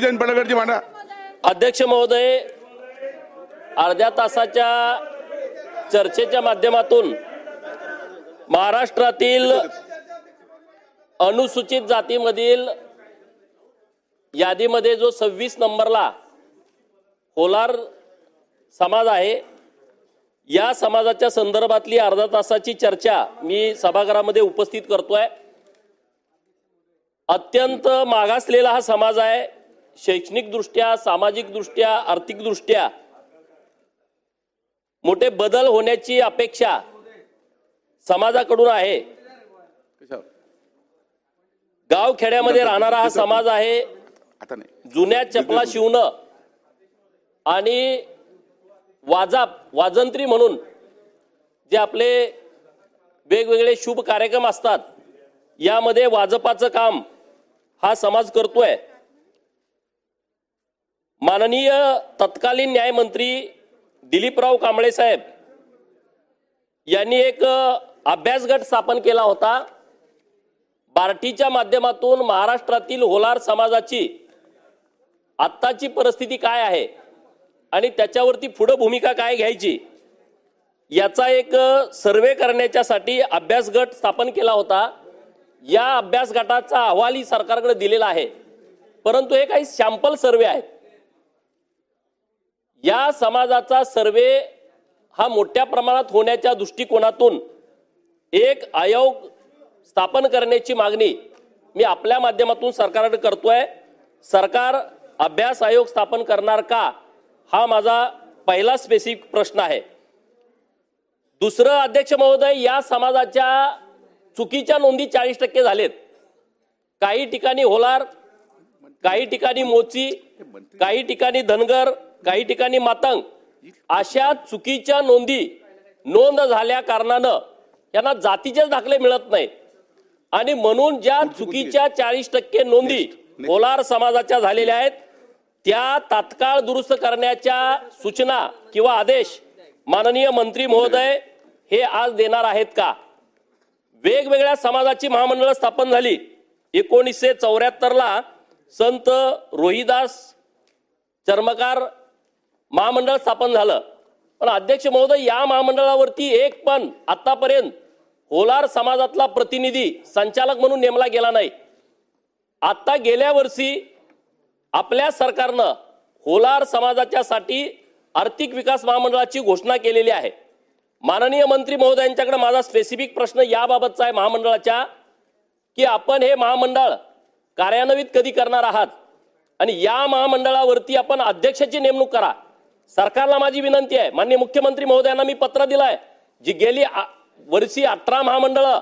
विजयन पडळकरची मांडा अध्यक्ष महोदय अर्ध्या तासाच्या चर्चेच्या माध्यमातून महाराष्ट्रातील अनुसूचित जातीमधील यादीमध्ये जो सव्वीस नंबरला होलार समाज आहे या समाजाच्या संदर्भातली अर्धा तासाची चर्चा मी सभागृहामध्ये उपस्थित करतोय. अत्यंत मागासलेला हा समाज आहे. शैक्षणिक दृष्ट्या आर्थिकदृष्ट्या मोठे बदल होण्याची अपेक्षा समाजाकडून आहे. गाव खेड्यामध्ये राहणारा हा समाज आहे. जुन्या चपला शिवणं आणि वाजाप वाजंत्री म्हणून जे आपले वेगवेगळे शुभ कार्यक्रम असतात यामध्ये वाजपाचं काम हा समाज करतोय. माननीय तत्कालीन न्यायमंत्री दिलीपराव कांबळे साहेब यांनी एक अभ्यास गट स्थापन केला होता. बार्टीच्या माध्यमातून महाराष्ट्रातील होलार समाजाची आत्ताची परिस्थिती काय आहे आणि त्याच्यावरती पुढं भूमिका काय घ्यायची याचा एक सर्वे करण्याच्यासाठी अभ्यास गट स्थापन केला होता. या अभ्यास गटाचा अहवालही सरकारकडे दिलेला आहे. परंतु हे काही सॅम्पल सर्वे आहेत. या समाजाचा सर्वे हा मोठ्या प्रमाणात होण्याच्या दृष्टिकोनातून एक आयोग स्थापन करण्याची मागणी मी आपल्या माध्यमातून सरकारकडे करतोय. सरकार अभ्यास आयोग स्थापन करणार का हा माझा पहिला स्पेसिफिक प्रश्न आहे. दुसरं अध्यक्ष महोदय या समाजाच्या चुकीच्या नोंदी चाळीस टक्के झालेत. काही ठिकाणी होलार काही ठिकाणी मोची काही ठिकाणी धनगर काही ठिकाणी मातंग अशा चुकीच्या नोंदी नोंद झाल्या कारणानं यांना जातीचेच दाखले मिळत नाही आणि म्हणून ज्या चुकीच्या चाळीस टक्के नोंदी होलार समाजाच्या झालेल्या आहेत त्या तात्काळ दुरुस्त करण्याच्या सूचना किंवा आदेश माननीय मंत्री महोदय हे आज देणार आहेत का? वेगवेगळ्या समाजाची महामंडळं स्थापन झाली. एकोणीसशे चौऱ्याहत्तरला संत रोहिदास चर्मकार महामंडळ स्थापन झालं. पण अध्यक्ष महोदय या महामंडळावरती एक पण आतापर्यंत होलार समाजातला प्रतिनिधी संचालक म्हणून नेमला गेला नाही. आत्ता गेल्या वर्षी आपल्या सरकारनं होलार समाजाच्यासाठी आर्थिक विकास महामंडळाची घोषणा केलेली आहे. माननीय मंत्री महोदयांच्याकडे माझा स्पेसिफिक प्रश्न याबाबतचा आहे महामंडळाच्या की आपण हे महामंडळ कार्यान्वित कधी करणार आहात? आणि या महामंडळावरती आपण अध्यक्षाची नेमणूक करा. सरकारला माझी विनंती आहे. माननीय मुख्यमंत्री महोदयांना मी पत्र दिलंय जी गेली आ- वर्षी अठरा महामंडळं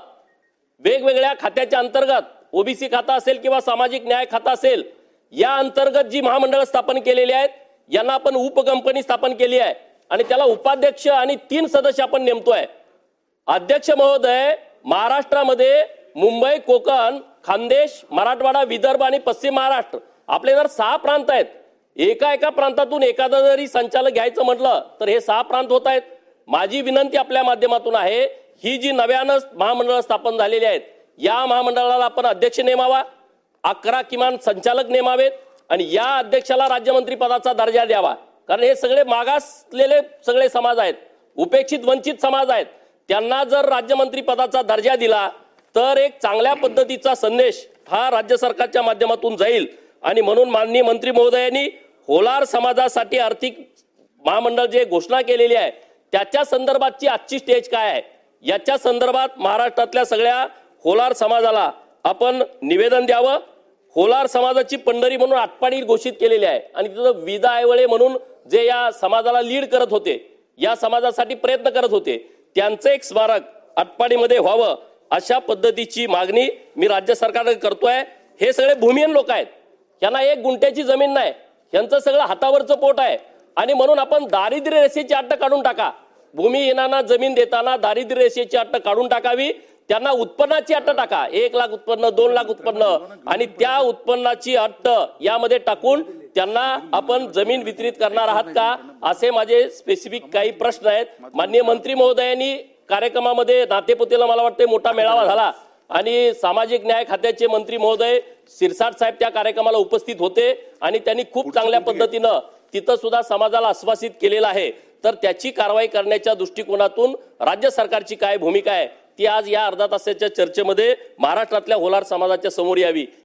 वेगवेगळ्या खात्याच्या अंतर्गत ओबीसी खाता असेल किंवा सामाजिक न्याय खाता असेल या अंतर्गत जी महामंडळं स्थापन केलेली आहेत यांना आपण उपकंपनी स्थापन केली आहे. आणि त्याला उपाध्यक्ष आणि तीन सदस्य आपण नेमतोय. अध्यक्ष महोदय महाराष्ट्रामध्ये मुंबई कोकण खानदेश मराठवाडा विदर्भ आणि पश्चिम महाराष्ट्र आपले जर सहा प्रांत आहेत एका एका प्रांतातून एखादा जरी संचालक घ्यायचं म्हटलं तर हे सहा प्रांत होत आहेत. माझी विनंती आपल्या माध्यमातून आहे ही जी नव्यानं महामंडळ स्थापन झालेली आहेत या महामंडळाला आपण अध्यक्ष नेमावा अकरा किमान संचालक नेमावेत आणि या अध्यक्षाला राज्यमंत्री पदाचा दर्जा द्यावा. कारण हे सगळे मागासलेले सगळे समाज आहेत उपेक्षित वंचित समाज आहेत. त्यांना जर राज्यमंत्री पदाचा दर्जा दिला तर एक चांगल्या पद्धतीचा संदेश हा राज्य सरकारच्या माध्यमातून जाईल. आणि म्हणून माननीय मंत्री महोदयांनी होलार समाजासाठी आर्थिक महामंडळ जे घोषणा केलेली आहे त्याच्या संदर्भातची आजची स्टेज काय आहे? याच्या संदर्भात महाराष्ट्रातल्या सगळ्या होलार समाजाला आपण निवेदन द्यावं. होलार समाजाची पंढरी म्हणून आटपाडी घोषित केलेली आहे. आणि तिथं विदा आयवळे म्हणून जे या समाजाला लीड करत होते या समाजासाठी प्रयत्न करत होते त्यांचं एक स्मारक आटपाडीमध्ये व्हावं अशा पद्धतीची मागणी मी राज्य सरकारकडे करतोय. हे सगळे भूमिहीन लोक आहेत. यांना एक गुंट्याची जमीन नाही. यांचं सगळं हातावरचं पोट आहे. आणि म्हणून आपण दारिद्र्य रेषेची अट्ट काढून टाका. भूमिहीनांना जमीन देताना दारिद्र्य रेषेची अट्ट काढून टाकावी. त्यांना उत्पन्नाची अट्ट टाका. एक लाख उत्पन्न दोन लाख उत्पन्न. आणि त्या उत्पन्नाची अट्ट यामध्ये टाकून त्यांना आपण जमीन वितरित करणार आहात का? असे माझे स्पेसिफिक काही प्रश्न आहेत. माननीय मंत्री महोदयांनी कार्यक्रमामध्ये नातेपुतेला मला वाटते मोठा मेळावा झाला. आणि सामाजिक न्याय खात्याचे मंत्री महोदय सिरसाट साहेब त्या कार्यक्रमाला उपस्थित होते आणि त्यांनी खूप चांगल्या पद्धतीनं तिथं सुद्धा समाजाला आश्वासित केलेलं आहे. तर त्याची कारवाई करण्याच्या दृष्टिकोनातून राज्य सरकारची काय भूमिका आहे ती आज या अर्धा तासाच्या चर्चेमध्ये महाराष्ट्रातल्या होलार समाजाच्या समोर यावी.